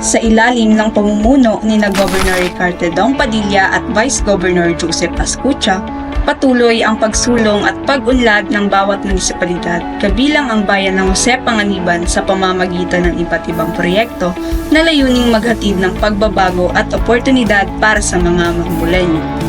sa ilalim ng pamumuno ni na Governor Ricardo Dong Padilla at Vice Governor Joseph Ascucha, patuloy ang pagsulong at pag-unlad ng bawat munisipalidad kabilang ang bayan ng Jose Panganiban sa pamamagitan ng iba't ibang proyekto na layuning maghatid ng pagbabago at oportunidad para sa mga mambulenyo.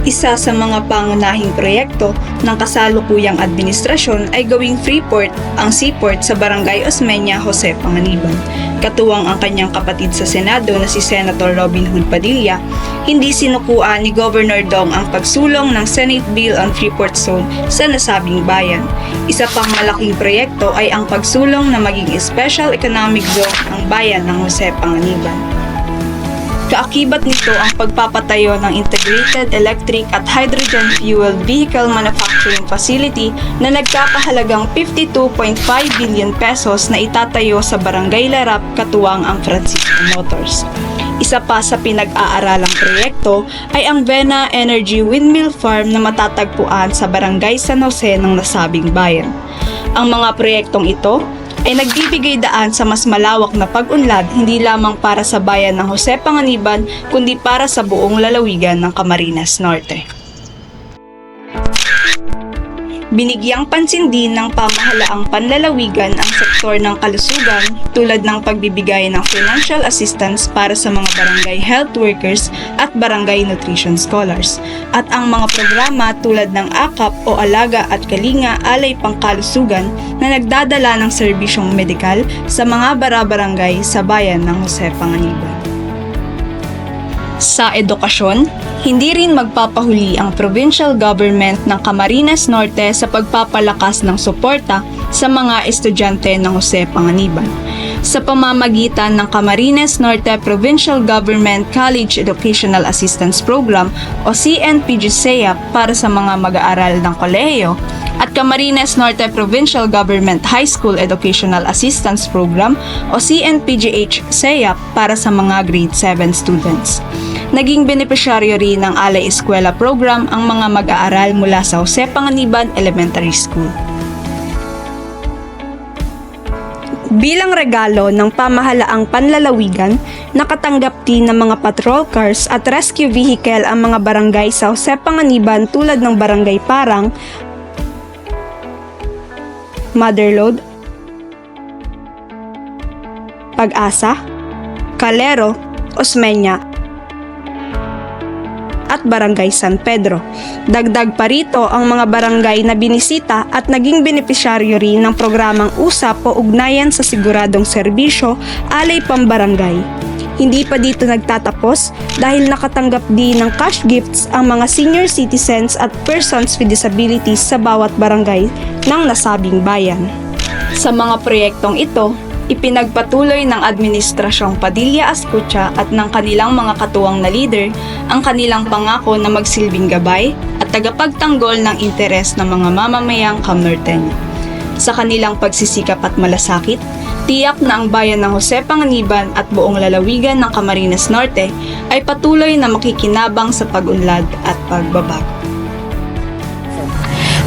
Isa sa mga pangunahing proyekto ng kasalukuyang administrasyon ay gawing freeport ang seaport sa Barangay Osmeña, Jose Panganiban. Katuwang ang kanyang kapatid sa Senado na si Senator Robin Hood Padilla, hindi sinukuan ni Governor Dong ang pagsulong ng Senate Bill on Freeport Zone sa nasabing bayan. Isa pang malaking proyekto ay ang pagsulong na maging Special Economic Zone ang bayan ng Jose Panganiban. Kaakibat nito ang pagpapatayo ng Integrated Electric at Hydrogen Fuel Vehicle Manufacturing Facility na nagkakahalagang 52.5 billion pesos na itatayo sa Barangay Larap katuwang ang Francisco Motors. Isa pa sa pinag-aaralang proyekto ay ang Vena Energy Windmill Farm na matatagpuan sa Barangay San Jose ng nasabing bayan. Ang mga proyektong ito ay nagbibigay daan sa mas malawak na pag-unlad hindi lamang para sa bayan ng Jose Panganiban kundi para sa buong lalawigan ng Camarines Norte. Binigyang pansin din ng pamahalaang panlalawigan ang sektor ng kalusugan tulad ng pagbibigay ng financial assistance para sa mga barangay health workers at barangay nutrition scholars at ang mga programa tulad ng AKAP o Alaga at Kalinga Alay Pangkalusugan na nagdadala ng serbisyong medikal sa mga barabarangay sa bayan ng Jose Panganiban. Sa edukasyon, hindi rin magpapahuli ang provincial government ng Camarines Norte sa pagpapalakas ng suporta sa mga estudyante ng Jose Panganiban. Sa pamamagitan ng Camarines Norte Provincial Government College Educational Assistance Program o CNPGCEA para sa mga mag-aaral ng kolehiyo at Camarines Norte Provincial Government High School Educational Assistance Program o CNPGH-CEA para sa mga grade 7 students. Naging benepisyaryo rin ng Alay Eskwela Program ang mga mag-aaral mula sa Jose Panganiban Elementary School. Bilang regalo ng pamahalaang panlalawigan, nakatanggap din ng mga patrol cars at rescue vehicle ang mga barangay sa Jose Panganiban tulad ng Barangay Parang, Motherload, Pag-asa, Calero, Osmeña, at Barangay San Pedro. Dagdag pa rito ang mga barangay na binisita at naging benepisyaryo rin ng programang USAP o Ugnayan sa Siguradong Serbisyo Alay Pambarangay. Hindi pa dito nagtatapos dahil nakatanggap din ng cash gifts ang mga senior citizens at persons with disabilities sa bawat barangay ng nasabing bayan. Sa mga proyektong ito, ipinagpatuloy ng Administrasyong Padilla Ascucha at ng kanilang mga katuwang na leader ang kanilang pangako na magsilbing gabay at tagapagtanggol ng interes ng mga mamamayang Camnortenyo. Sa kanilang pagsisikap at malasakit, tiyak na ang bayan ng Jose Panganiban at buong lalawigan ng Camarines Norte ay patuloy na makikinabang sa pag-unlad at pagbabago.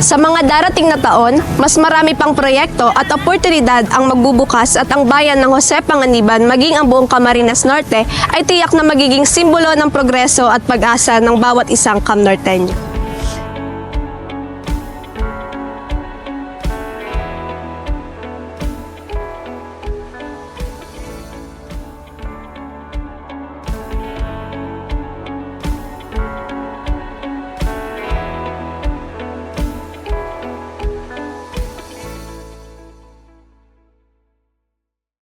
Sa mga darating na taon, mas marami pang proyekto at oportunidad ang magbubukas at ang bayan ng Jose Panganiban maging ang buong Camarines Norte ay tiyak na magiging simbolo ng progreso at pag-asa ng bawat isang Camnorteño.